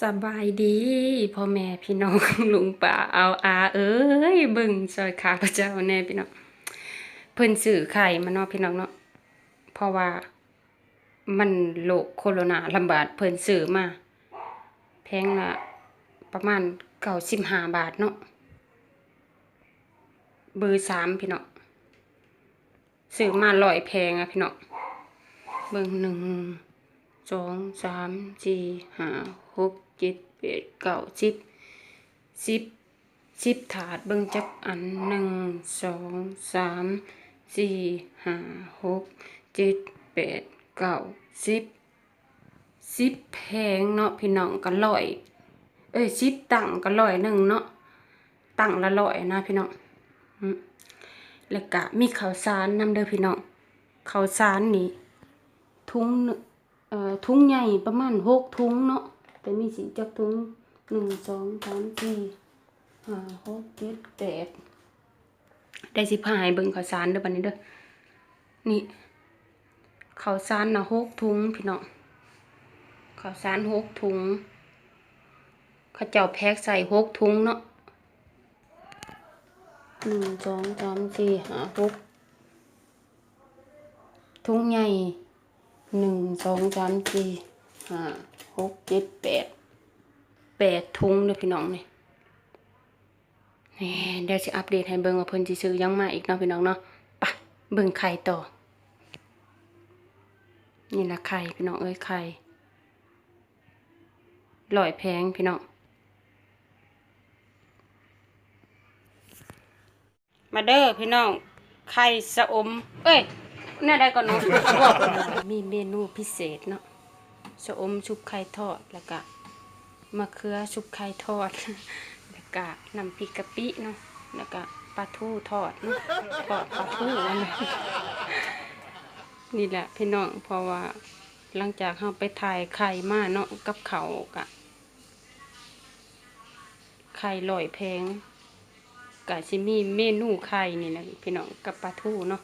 สบายดีพ่อแม่พี่น้องลุงป้าเอาอาเอ้ยเบิ่งซอยขาพระเจ้าแน่พี่น้องเพิ่นซื้อไข่มาเนาะพี่น้องเนาะเพราะว่ามันโรคโคโรนาระบาดเพิ่นซื้อมา แพงละประมาณ95บาทเนาะเบอร์สามพี่น้องซื้อมาร้อยแพงอะพี่น้องเบิ่งหนึ่ง สองสามสี่ห้าหกเจ็ดแปดเก้าสิบสิบสิบถาดเบิ่งจักอันหนึ่งสองสามสี่ห้าหกเจ็ดแปดเก้าสิบสิบแพงเนาะพี่น้องก็ร้อย เอ้ยสิบตังก็ร้อยหนึ่งเนาะตังละร้อยนะพี่น้องแล้วก็มีข้าวสารนำเด้อพี่น้องข้าวสารนี่ทุ่งหนึ่ง ถุงใหญ่ประมาณหกถุงเนาะแต่มีสีจักถุงหนึ่งสองสามสี่ห้าหกเจ็ดแปดได้สิพายเบิ่งข้าวสารเด้อบัดนี้เด้อนี่ข้าวสารนะหกถุงพี่น้องข้าวสารหกถุงเขาเจ้าแพ็คใส่หกถุงเนาะหนึ่งสองสามสี่ห้าหกถุงใหญ่ หนึ่งสองสามสี่ห้าหกเจ็ดแปดแปดทุงเลยพี่น้องนี่นี่เดี๋ยวจะอัปเดตให้เบิ่งว่าเพิ่นสิซื้อยังมาอีกเนาะพี่น้องเนาะไปเบิ่งไข่ต่อ นี่ละไข่พี่น้องเอ้ยไข่ลอยแพงพี่น้องมาเด้อพี่น้องไข่สะอม เอ้ย แน่ได้ก่อนนาะบอนมีเมนูพิเศษเนาะชะอมชุบไข่ทอดแล้วก็มะเขือชุบไข่ทอด แล้วก็น้ำพริกกะปิเนาะแล้วก็ปลาทูทอดเนาะทอดปลาทูอันนั้นนี่แหละพี่น้องเพราะว่าหลังจากเราไปถ่ายไข่มาเนาะกับเขากะไข่ลอยแพงกะสิมีเมนูไข่นี่นะพี่น้องกับปลาทูเนาะ